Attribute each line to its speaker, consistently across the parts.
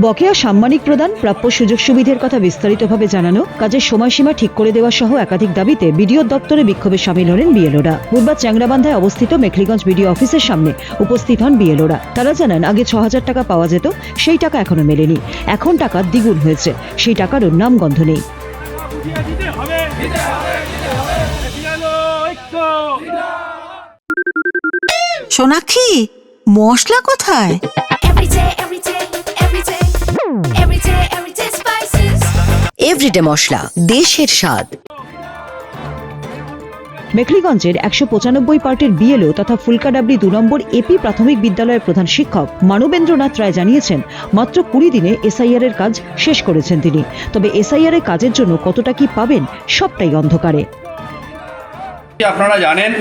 Speaker 1: বকেয়া সাম্মানিক প্রদান প্রাপ্য সুযোগ সুবিধের কথা বিস্তারিতভাবে জানানো কাজের সময়সীমা ঠিক করে দেওয়া সহ একাধিক দাবিতে বিডিও দপ্তরে বিক্ষোভে সামিল হলেন বিএলওরা। বুধবার চ্যাংরাবান্ধায় অবস্থিত মেখলিগঞ্জ বিডিও অফিসের সামনে উপস্থিত হন বিএলওরা। তারা জানান আগে ছ হাজার টাকা পাওয়া যেত সেই টাকা এখনও মেলেনি। এখন টাকা দ্বিগুণ হয়েছে সেই টাকারও নামগন্ধ নেই।
Speaker 2: বুঝিয়ে দিতে হবে
Speaker 3: সোনাক্ষী মশলা কোথায়?
Speaker 4: Every day, every day, every day, every day, every day spices.
Speaker 5: Everyday মশলা দেশের স্বাদ।
Speaker 1: মেখলিগঞ্জের একশো পঁচানব্বই পার্টের বিএলও তথা ফুলকাডাবড়ি দু নম্বর এপি প্রাথমিক বিদ্যালয়ের প্রধান শিক্ষক মানবেন্দ্রনাথ রায় জানিয়েছেন মাত্র কুড়ি দিনে এসআইআর এর কাজ শেষ করেছেন তিনি। তবে এসআইআর এর কাজের জন্য কতটা কি পাবেন সবটাই অন্ধকারে।
Speaker 6: আপনারা জানেন?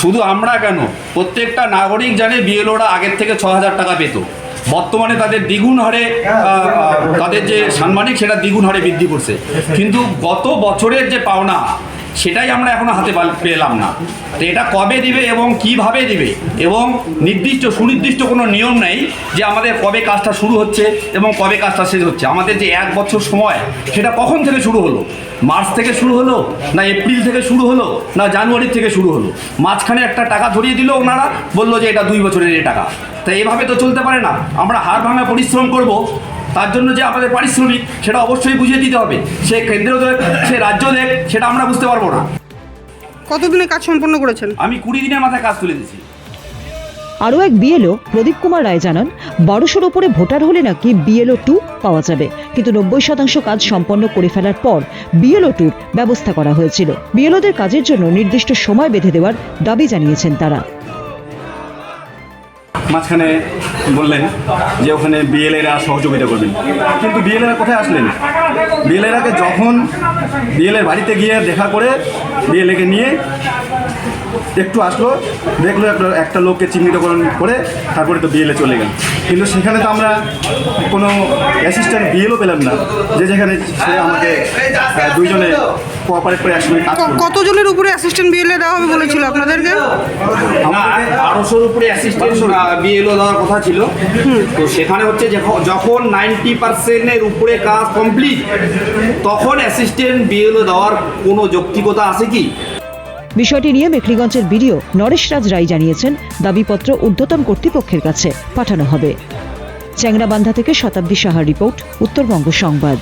Speaker 6: শুধু আমরা কেন? প্রত্যেকটা নাগরিক জানে বিএলওরা আগের থেকে ছ হাজার টাকা পেত। বর্তমানে তাদের দ্বিগুণ হারে তাদের যে সাম্মানিক সেটা দ্বিগুণ হারে বৃদ্ধি করছে। কিন্তু গত বছরের যে পাওনা সেটাই আমরা এখনও হাতে পেলাম না। তো এটা কবে দিবে এবং কীভাবে দিবে এবং নির্দিষ্ট, সুনির্দিষ্ট কোনো নিয়ম নেই যে আমাদের কবে কাজটা শুরু হচ্ছে এবং কবে কাজটা শেষ হচ্ছে। আমাদের যে এক বছর সময়, সেটা কখন থেকে শুরু হলো? মার্চ থেকে শুরু হলো না এপ্রিল থেকে শুরু হলো না জানুয়ারি থেকে শুরু হলো? মাঝখানে একটা টাকা ধরিয়ে দিল ওনারা, বলল যে এটা দুই বছরের এই টাকা। তা এভাবে তো চলতে পারে না। আমরা হাড় ভাঙা পরিশ্রম করব তার জন্য যে আমাদের পারিশ্রমিক সেটা অবশ্যই বুঝিয়ে দিতে হবে। সে কেন্দ্র দেখ সে রাজ্য দেখ সেটা আমরা বুঝতে পারব না।
Speaker 7: কতদিনে কাজ সম্পন্ন করেছেন?
Speaker 6: আমি কুড়ি দিনের মাথায় কাজ তুলে দিয়েছি।
Speaker 1: আরও এক বিএলও প্রদীপ কুমার রায় জানান বারোশোর ওপরে ভোটার হলে নাকি বিএলও টু পাওয়া যাবে। কিন্তু নব্বই শতাংশ কাজ সম্পন্ন করে ফেলার পর বিএলও টুর ব্যবস্থা করা হয়েছিল। বিএলওদের কাজের জন্য নির্দিষ্ট সময় বেঁধে দেওয়ার দাবি জানিয়েছেন তারা।
Speaker 8: মাঝখানে বললেন যে ওখানে বিএলএরা সহযোগিতা করবেন। কিন্তু বিএলএরা কোথায় আসলেন? বিএলএরাকে যখন বিএলএর বাড়িতে গিয়ে দেখা করে বিএলএকে নিয়ে একটু আসলো দেখল একটা একটা লোককে চিহ্নিতকরণ করে তারপরে তো বিএলএ চলে গেল। কিন্তু সেখানে তো আমরা কোনো অ্যাসিস্ট্যান্ট বিএলও পেলাম না যে যেখানে সে আমাকে দুইজনে কোঅপারেট করে একসঙ্গে কাজ
Speaker 7: কতজনের উপরে অ্যাসিস্ট্যান্ট বিএলএ দেওয়া হবে বলেছিল আপনাদেরকে?
Speaker 6: বারোশোর উপরে অ্যাসিস্ট্যান্ট বিএলও দেওয়ার কথা ছিল। তো সেখানে হচ্ছে যখন- যখন নাইনটি পার্সেন্টের উপরে কাজ কমপ্লিট তখন অ্যাসিস্ট্যান্ট বিএলও দেওয়ার কোনো যৌক্তিকতা আছে কি?
Speaker 1: বিষয়টি নিয়ে মেখলিগঞ্জের বিডিও নরেশ রাজ রায় জানিয়েছেন, দাবিপত্র ঊর্ধ্বতন কর্তৃপক্ষের কাছে পাঠানো হবে। চ্যাংরাবান্ধা থেকে শতাব্দী সাহার রিপোর্ট, উত্তরবঙ্গ সংবাদ।